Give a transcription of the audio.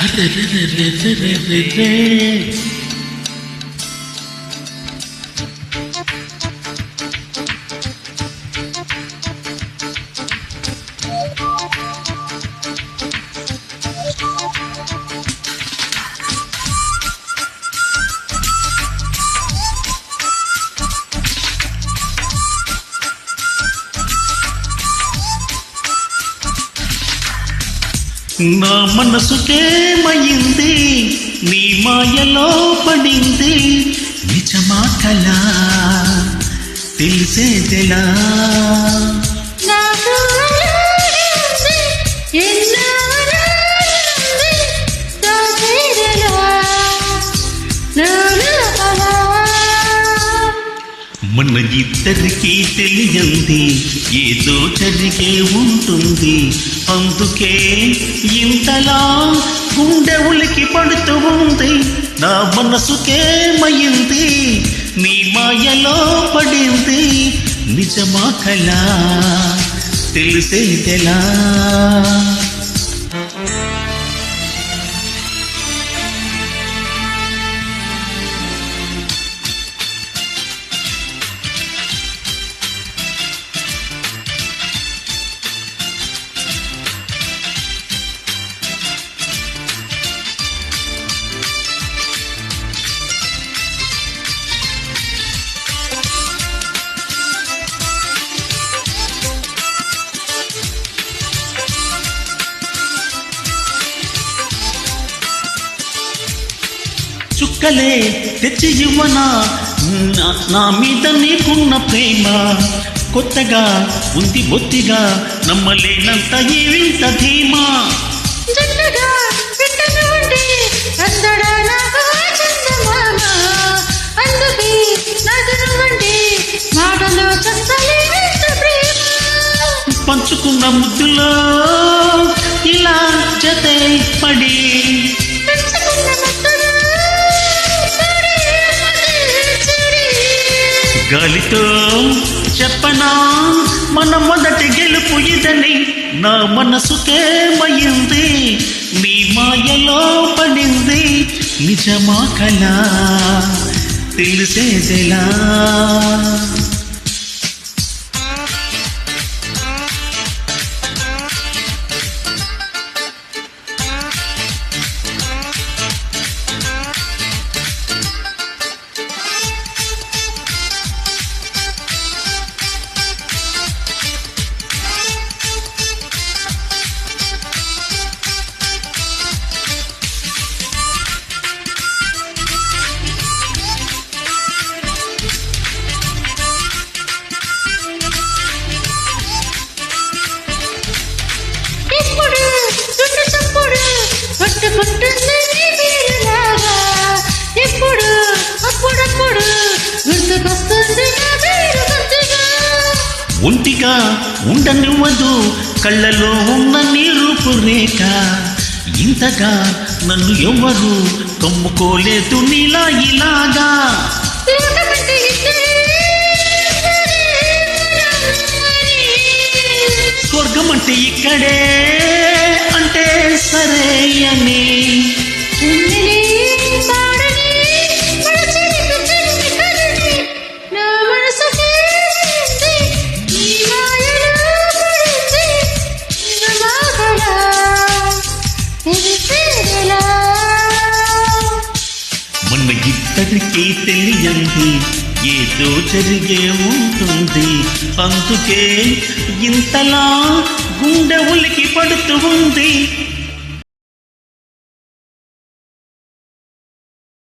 Arre, నా మనసుకేమయింది నీ మాయలో పడింది. నిజమా కలా? తెలిసేదెలా మన తెలియంది ఏదో జరిగే ఉంటుంది. అందుకే ఇంతలా గుండె ఉలికి పడుతూ ఉంది. నా మనసుకేమయింది నీ మాయలో పడింది. నిజమా కళ తెలిసేదెలా? చుక్కలే తెచ్చి ఇవ్వనా నా- మీద నీకున్న ప్రేమ కొత్తగా ఉంది బొత్తిగా నమ్మలేనంత ఈ వింత ధీమా. పంచుకున్న ముద్దులో ఇలా జతే పడి గాలితో చెప్పనా? మన మొదటి గెలుపు ఇదని నా మనసుకేమయింది నీ మాయలో పడింది నిజమా కళ? తెలిసేదెలా? ఒంటిగా ఉండనివ్వదు కళ్ళలో ఉన్న నీ రూపురేఖ ఇంతగా నన్ను ఎవ్వరు కమ్ముకోలేదు నీలా ఇలాగా. స్వర్గం అంటే ఇక్కడే అంటే సరే అని మన ఇద్దరికి తెలియంది ఏదో జరిగే ఉంటుంది. అందుకే ఇంతలా గుండె ఉలికి పడుతూ ఉంది.